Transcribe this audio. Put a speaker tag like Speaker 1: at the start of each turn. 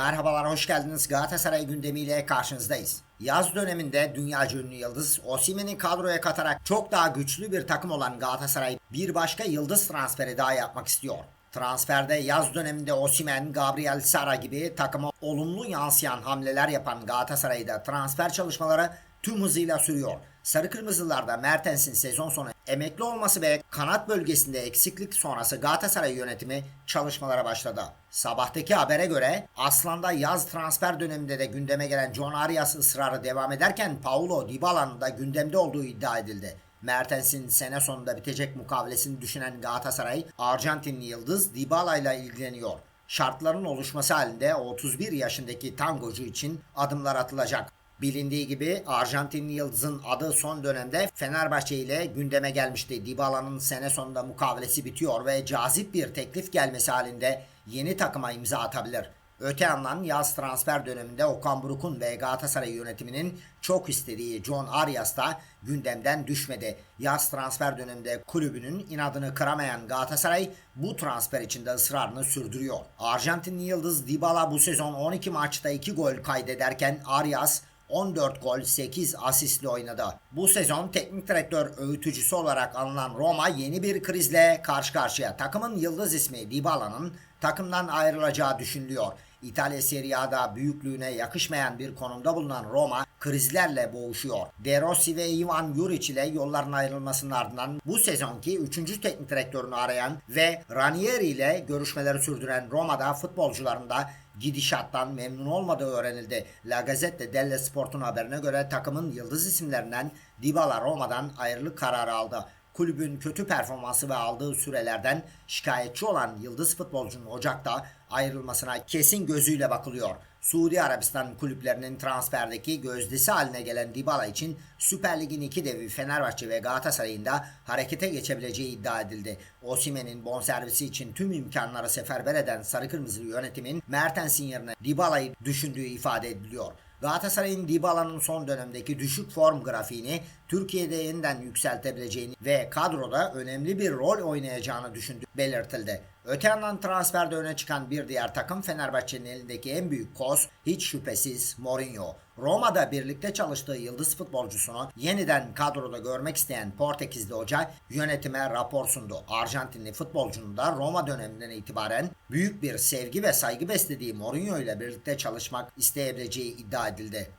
Speaker 1: Merhabalar, hoş geldiniz. Galatasaray gündemiyle karşınızdayız. Yaz döneminde dünyaca ünlü yıldız Osimhen'i kadroya katarak çok daha güçlü bir takım olan Galatasaray bir başka yıldız transferi daha yapmak istiyor. Transferde yaz döneminde Osimhen, Gabriel Sara gibi takıma olumlu yansıyan hamleler yapan Galatasaray'da transfer çalışmaları tüm hızıyla sürüyor. Sarı Kırmızılarda Mertens'in sezon sonu emekli olması ve kanat bölgesinde eksiklik sonrası Galatasaray yönetimi çalışmalara başladı. Sabahtaki habere göre Aslan'da yaz transfer döneminde de gündeme gelen John Arias ısrarı devam ederken Paulo Dybala'nın da gündemde olduğu iddia edildi. Mertens'in sene sonunda bitecek mukavelesini düşünen Galatasaray, Arjantinli yıldız Dybala ile ilgileniyor. Şartların oluşması halinde 31 yaşındaki tangocu için adımlar atılacak. Bilindiği gibi Arjantinli Yıldız'ın adı son dönemde Fenerbahçe ile gündeme gelmişti. Dybala'nın sene sonunda mukavelesi bitiyor ve cazip bir teklif gelmesi halinde yeni takıma imza atabilir. Öte yandan yaz transfer döneminde Okan Buruk'un ve Galatasaray yönetiminin çok istediği John Arias da gündemden düşmedi. Yaz transfer döneminde kulübünün inadını kıramayan Galatasaray bu transfer için de ısrarını sürdürüyor. Arjantinli Yıldız Dybala bu sezon 12 maçta 2 gol kaydederken Arias 14 gol 8 asistle oynadı. Bu sezon teknik direktör öğütücüsü olarak anılan Roma yeni bir krizle karşı karşıya. Takımın yıldız ismi Dybala'nın takımdan ayrılacağı düşünülüyor. İtalya Serie A'da büyüklüğüne yakışmayan bir konumda bulunan Roma krizlerle boğuşuyor. De Rossi ve Ivan Juric ile yolların ayrılmasının ardından bu sezonki 3. teknik direktörünü arayan ve Ranieri ile görüşmeleri sürdüren Roma'da futbolcuların da gidişattan memnun olmadığı öğrenildi. La Gazzetta dello Sport'un haberine göre takımın yıldız isimlerinden Dybala Roma'dan ayrılık kararı aldı. Kulübün kötü performansı ve aldığı sürelerden şikayetçi olan yıldız futbolcunun Ocak'ta ayrılmasına kesin gözüyle bakılıyor. Suudi Arabistan kulüplerinin transferdeki gözdesi haline gelen Dybala için Süper Lig'in iki devi Fenerbahçe ve Galatasaray'ın da harekete geçebileceği iddia edildi. Osimhen'in bonservisi için tüm imkanları seferber eden Sarı Kırmızı yönetimin Mertens'in yerine Dybala'yı düşündüğü ifade ediliyor. Galatasaray'ın Dybala'nın son dönemdeki düşük form grafiğini Türkiye'de yeniden yükseltebileceğini ve kadroda önemli bir rol oynayacağını düşündüğü belirtildi. Öte yandan transferde öne çıkan bir diğer takım Fenerbahçe'nin elindeki en büyük koz hiç şüphesiz Mourinho. Roma'da birlikte çalıştığı yıldız futbolcusunu yeniden kadroda görmek isteyen Portekizli hoca yönetime rapor sundu. Arjantinli futbolcunun da Roma döneminden itibaren büyük bir sevgi ve saygı beslediği Mourinho ile birlikte çalışmak isteyebileceği iddia edildi.